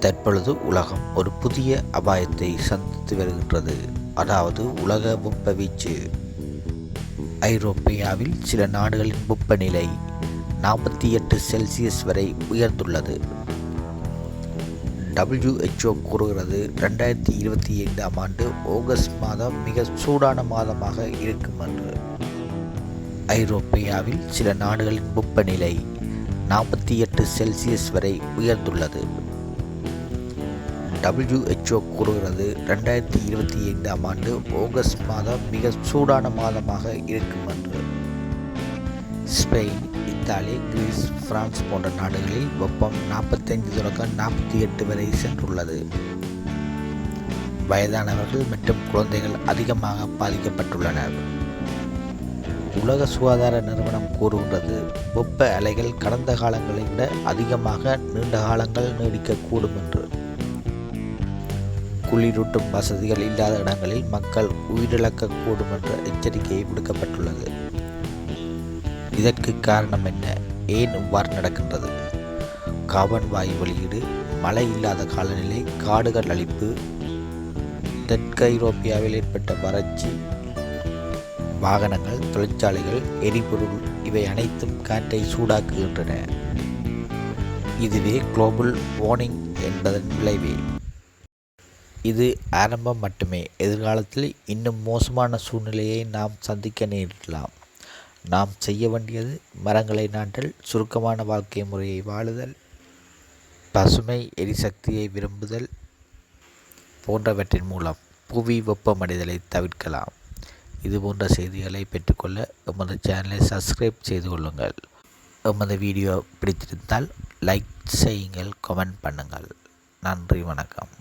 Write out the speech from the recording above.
தற்பொழுது உலகம் ஒரு புதிய அபாயத்தை சந்தித்து வருகின்றது. அதாவது உலக வெப்பவீச்சு. ஐரோப்பியாவில் சில நாடுகளின் வெப்பநிலை நாற்பத்தி எட்டு செல்சியஸ் வரை உயர்ந்துள்ளது. டபிள்யூஹெச்ஓ கூறுகிறது ரெண்டாயிரத்தி இருபத்தி ஐந்தாம் ஆண்டு ஆகஸ்ட் மாதம் மிக சூடான மாதமாக இருக்கும் என்று. ஐரோப்பியாவில் சில நாடுகளின் வெப்பநிலை நாற்பத்தி எட்டு செல்சியஸ் வரை உயர்ந்துள்ளது. டபிள்யூஹெச்ஓ கூறுகிறது. ரெண்டாயிரத்தி இருபத்தி ஐந்தாம் ஆண்டு ஆகஸ்ட் மாதம் மிக சூடான மாதமாக இருக்கும் என்று. ஸ்பெயின் இத்தாலி கிரீஸ் பிரான்ஸ் போன்ற நாடுகளில் வெப்பம் நாற்பத்தைந்து தொடக்கம் நாற்பத்தி எட்டு வரை சென்றுள்ளது. வயதானவர்கள் மற்றும் குழந்தைகள் அதிகமாக பாதிக்கப்பட்டுள்ளனர். உலக சுகாதார நிறுவனம் கூறுகின்றது வெப்ப அலைகள் கடந்த காலங்களை விட அதிகமாக நீண்ட காலங்கள் நீடிக்கக்கூடும் என்று. குளிரூட்டும் வசதிகள் இல்லாத இடங்களில் மக்கள் உயிரிழக்கக்கூடும் என்ற எச்சரிக்கை விடுக்கப்பட்டுள்ளது. இதற்கு காரணம் என்ன? ஏன் இவ்வாறு நடக்கின்றது? கார்பன் வாயு வெளியீடு மழை இல்லாத காலநிலை காடுகள் அழிப்பு தெற்கு ஐரோப்பியாவில் ஏற்பட்ட வறட்சி வாகனங்கள் தொழிற்சாலைகள் எரிபொருள் இவை அனைத்தும் காற்றை சூடாக்குகின்றன. இதுவே குளோபல் வார்னிங் என்பதன் விளைவே. இது ஆரம்பம் மட்டுமே. எதிர்காலத்தில் இன்னும் மோசமான சூழ்நிலையை நாம் சந்திக்க நேரிடலாம். நாம் செய்ய வேண்டியது மரங்களை நாட்டல் சுருக்கமான வாழ்க்கை முறையை வாழுதல் பசுமை எரிசக்தியை விரும்புதல் போன்றவற்றின் மூலம் புவி வெப்பமடைதலை தவிர்க்கலாம். இது போன்ற செய்திகளை பெற்றுக்கொள்ள எமது சேனலை சப்ஸ்கிரைப் செய்து கொள்ளுங்கள். எமது வீடியோ பிடித்திருந்தால் லைக் செய்யுங்கள் கமெண்ட் பண்ணுங்கள். நன்றி வணக்கம்.